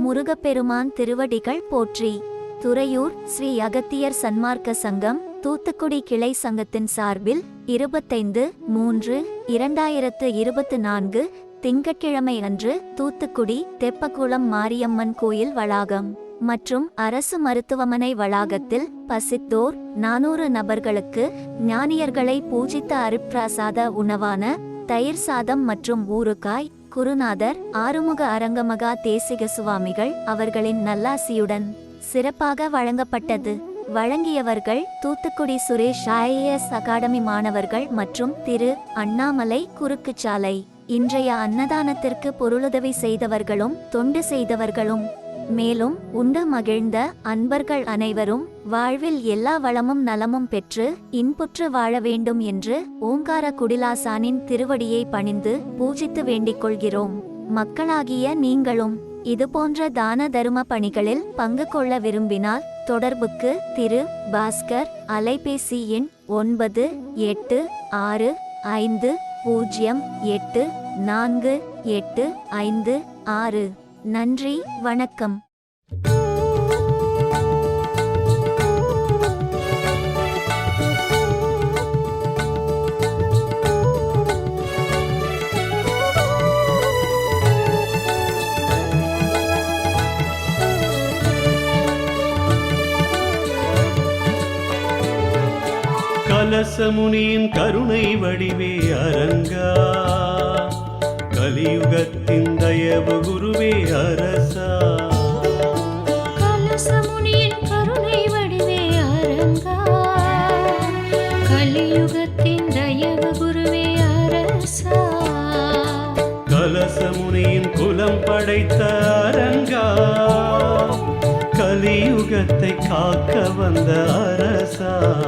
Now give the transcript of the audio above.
முருகப்பெருமான் திருவடிகள் போற்றி. துறையூர் ஸ்ரீ அகத்தியர் சன்மார்க்க சங்கம் தூத்துக்குடி கிளை சங்கத்தின் சார்பில் இருபத்தைந்து மூன்று இரண்டாயிரத்து இருபத்து நான்கு திங்கட்கிழமை அன்று தூத்துக்குடி தெப்பக்குளம் மாரியம்மன் கோயில் வளாகம் மற்றும் அரசு மருத்துவமனை வளாகத்தில் பசித்தோர் நானூறு நபர்களுக்கு ஞானியர்களை பூஜித்த அருட்பிரசாத உணவான தயிர் சாதம் மற்றும் ஊறுகாய் குருநாதர் ஆறுமுக அரங்கமகா தேசிக சுவாமிகள் அவர்களின் நல்லாசியுடன் சிறப்பாக வழங்கப்பட்டது. வழங்கியவர்கள் தூத்துக்குடி சுரேஷ் ஐஏஎஸ் அகாடமி மாணவர்கள் மற்றும் திரு அண்ணாமலை குறுக்குச்சாலை. இன்றைய அன்னதானத்திற்கு பொருளுதவி செய்தவர்களும் தொண்டு செய்தவர்களும் மேலும் உண்டு மகிழ்ந்த அன்பர்கள் அனைவரும் வாழ்வில் எல்லா வளமும் நலமும் பெற்று இன்புற்று வாழ வேண்டும் என்று ஓங்கார குடிலாசானின் திருவடியை பணிந்து பூஜித்து வேண்டிக் கொள்கிறோம். மக்களாகிய நீங்களும் இதுபோன்ற தான தரும பணிகளில் பங்கு கொள்ள விரும்பினால் தொடர்புக்கு திரு பாஸ்கர் அலைபேசி எண் ஒன்பது எட்டு ஆறு ஐந்து பூஜ்ஜியம் எட்டு நான்கு எட்டு ஐந்து ஆறு. நன்றி வணக்கம். கலசமுனியின் கருணை வடிவே அரங்கா. கலியுகத்தின் தயவு குருவே அரசா. கலசமுனியின் கருணை வடிவே அரங்கா. கலியுகத்தின் தயவு குருவே அரசா. கலசமுனியின் குலம் படைத்த அரங்கா. கலியுகத்தை காக்க வந்த அரசா.